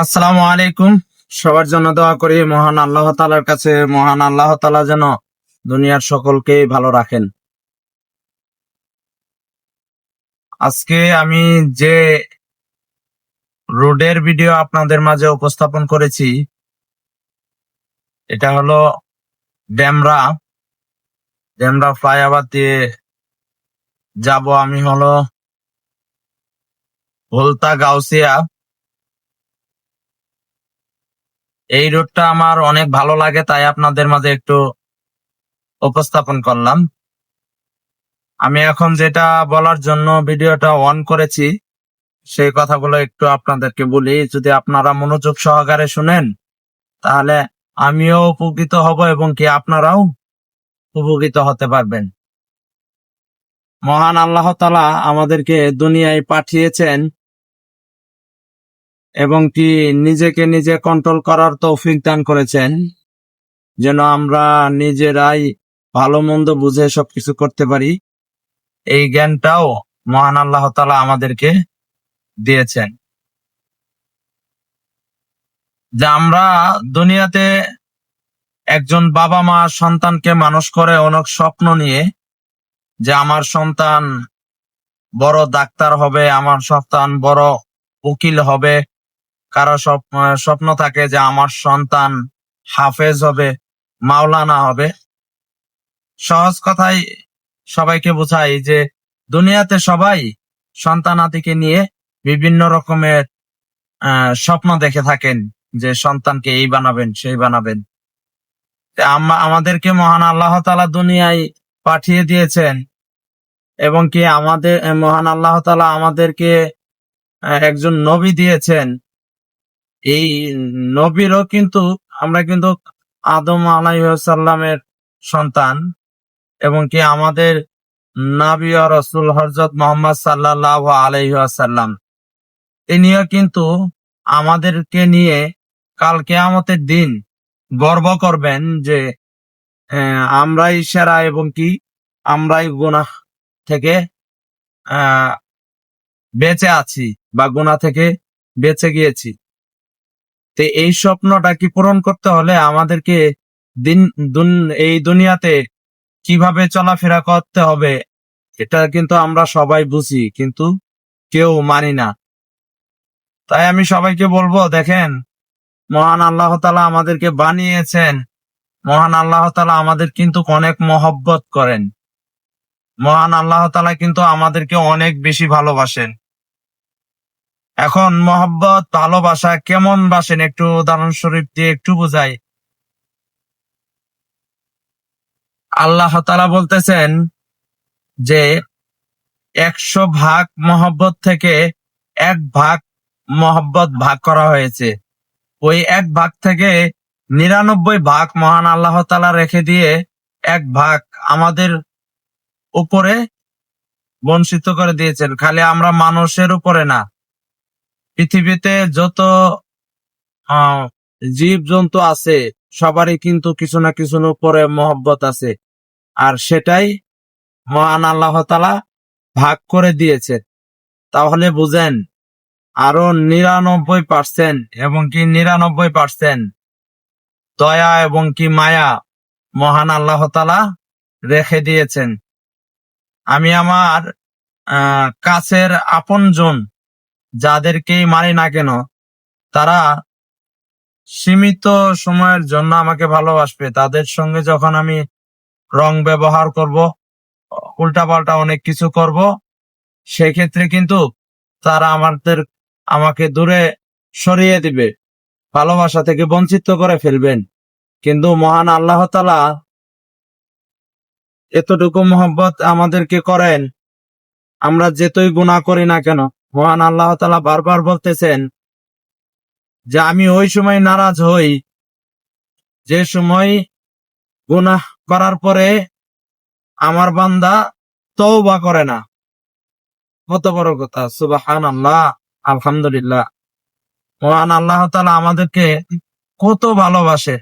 আসসালামু আলাইকুম। সবার জন্য দোয়া করি, মহান আল্লাহ তালার কাছে, মহান আল্লাহ তালা যেন দুনিয়ার সকলকে ভালো রাখেন। আজকে আমি যে রোডের ভিডিও আপনাদের মাঝে উপস্থাপন করেছি, এটা হলো ড্যামরা। ড্যামরা ফ্লাইওভার দিয়ে যাব আমি হলো ভোলতা গাউসিয়া। এই রুটটা আমার অনেক ভালো লাগে, তাই আপনাদের মাঝে একটু উপস্থাপন করলাম। আমি এখন যেটা বলার জন্য ভিডিওটা অন করেছি, সেই কথাগুলো একটু আপনাদেরকে বলি। যদি আপনারা মনোযোগ সহকারে শুনেন, তাহলে আমিও উপকৃত হব এবং কি আপনারাও উপকৃত হতে পারবেন। মহান আল্লাহ তালা আমাদেরকে দুনিয়ায় পাঠিয়েছেন এবং কি নিজেকে নিজে কন্ট্রোল করার তৌফিক দান করেছেন, যেন আমরা নিজেরাই ভালো মন্দ বুঝে সবকিছু করতে পারি। এই জ্ঞানটাও মহান আল্লাহ তালা আমাদেরকে দিয়েছেন। যে আমরা দুনিয়াতে একজন বাবা মা সন্তানকে মানুষ করে অনেক স্বপ্ন নিয়ে যে আমার সন্তান বড় ডাক্তার হবে, আমার সন্তান বড় উকিল হবে কারও স্বপ- স্বপ্ন থাকে যে আমার সন্তান হাফেজ হবে, মাওলানা হবে। সহজ কথাই সবাইকে বোঝাই যে দুনিয়াতে সবাই সন্তানাদিকে নিয়ে বিভিন্ন রকমের স্বপ্ন দেখে থাকেন যে সন্তানকে এই বানাবেন, সেই বানাবেন। আমাদেরকে মহান আল্লাহ তালা দুনিয়ায় পাঠিয়ে দিয়েছেন এবং কি আমাদের, মহান আল্লাহ তালা আমাদেরকে একজন নবী দিয়েছেন। এই নবীরও কিন্তু, আমরা কিন্তু আদম আলাইসাল্লামের সন্তান এবং কি আমাদের নাবি রসুল হরজত মোহাম্মদ সাল্লাহ আলাইসাল্লাম তিনিও কিন্তু আমাদেরকে নিয়ে কাল কেয়ামতের দিন গর্ব করবেন যে আমরাই সেরা এবং কি আমরাই গুনাহ থেকে বেঁচে আছি বা গুনাহ থেকে বেঁচে গিয়েছি। তো এই স্বপ্নটা কি পূরণ করতে হলে আমাদেরকে দিন এই দুনিয়াতে কীভাবে চলাফেরা করতে হবে, এটা কিন্তু আমরা সবাই বুঝি, কিন্তু কেউ মানি না। তাই আমি সবাইকে বলব, দেখেন, মহান আল্লাহ তালা আমাদেরকে বানিয়েছেন। মহান আল্লাহ তালা আমাদের কিন্তু অনেক মহব্বত করেন। মহান আল্লাহ তালা কিন্তু আমাদেরকে অনেক বেশি ভালোবাসেন। এখন মহব্বত, ভালোবাসা কেমন বাসেন? একটু উদাহরণ শরীফ দিয়ে একটু বুঝাই। আল্লাহ তালা বলতেছেন যে, একশো ভাগ মহব্বত থেকে এক ভাগ মহব্বত ভাগ করা হয়েছে। ওই এক ভাগ থেকে নিরানব্বই ভাগ মহান আল্লাহ তালা রেখে দিয়ে এক ভাগ আমাদের উপরে বঞ্চিত করে দিয়েছেন। খালি আমরা মানুষের উপরে না। পৃথিবীতে যত জীব জন্তু আছে, সবারই কিন্তু কিছু না কিছু উপরে মহব্বত আছে। আর সেটাই মহান আল্লাহ তালা ভাগ করে দিয়েছে। তাহলে বুঝেন, আরও নিরানব্বই পার্সেন্ট এবং কি নিরানব্বই পার্সেন্ট দয়া এবং কি মায়া মহান আল্লাহ তালা রেখে দিয়েছেন। আমি আমার কাছের আপনজন যাদেরকেই মানি না কেন, তারা সীমিত সময়ের জন্য আমাকে ভালোবাসবে। তাদের সঙ্গে যখন আমি রং ব্যবহার করব, উল্টাপাল্টা অনেক কিছু করব, সেক্ষেত্রে কিন্তু তারা আমাদের, আমাকে দূরে সরিয়ে দিবে, ভালোবাসা থেকে বঞ্চিত করে ফেলবেন। কিন্তু মহান আল্লাহ তালা এতটুকু মোহব্বত আমাদেরকে করেন, আমরা যেতই গুণা করি না কেন মহান আল্লাহ তালা বারবার বলতেছেন যে আমি ওই সময় নারাজ হই, যে সময় গুনাহ করার পরে আমার বান্দা তওবা করে না। কত বড় কথা সুবাহান আল্লাহ আলহামদুলিল্লাহ। মহান আল্লাহ তালা আমাদেরকে কত ভালোবাসে।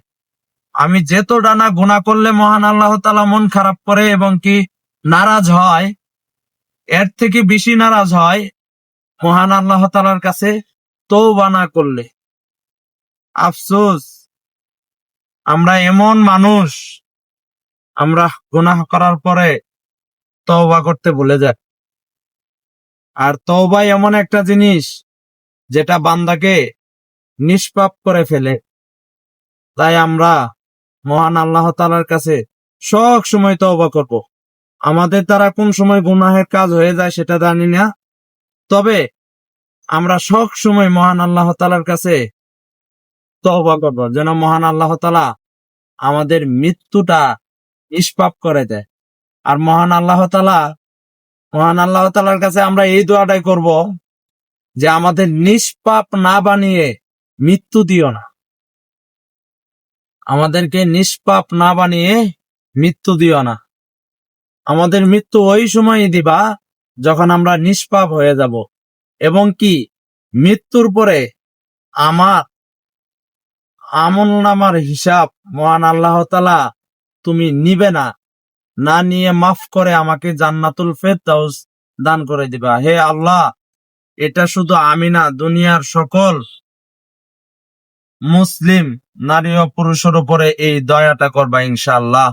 আমি যেত ডানা গুণা করলে মহান আল্লাহ তালা মন খারাপ করে এবং কি নারাজ হয়, এর থেকে বেশি নারাজ হয় মহান আল্লাহ তালার কাছে তৌবা না করলে। আফসোস, আমরা এমন মানুষ, আমরা গুনাহ করার পরে তওবা করতে ভুলে যাই। আর তওবা এমন একটা জিনিস যেটা বান্দাকে নিষ্পাপ করে ফেলে। তাই আমরা মহান আল্লাহ তালার কাছে সব সময় তওবা করব। আমাদের দ্বারা কোন সময় গুনাহের কাজ হয়ে যায় সেটা জানি না তবে আমরা সব সময় মহান আল্লাহ তালার কাছে তওবা করব। যেন মহান আল্লাহ তালা আমাদের মৃত্যুটা নিষ্পাপ করে দেয়। আর মহান আল্লাহ তালা মহান আল্লাহ তালার কাছে আমরা এই দোয়াটাই করব যে আমাদের নিষ্পাপ না বানিয়ে মৃত্যু দিও না। আমাদেরকে নিষ্পাপ না বানিয়ে মৃত্যু দিও না। আমাদের মৃত্যু ওই সময় দিবা যখন আমরা নিষ্পাপ হয়ে যাব, এবং কি? মৃত্যুর পরে আমার আমল নামার হিসাব মহান আল্লাহ তালা তুমি নিবে না। না নিয়ে মাফ করে আমাকে জান্নাতুল ফেরদাউস দান করে দিবা। হে আল্লাহ, এটা শুধু আমি না, দুনিয়ার সকল মুসলিম, নারী ও পুরুষের উপরে এই দয়াটা করবা ইনশাআল্লাহ।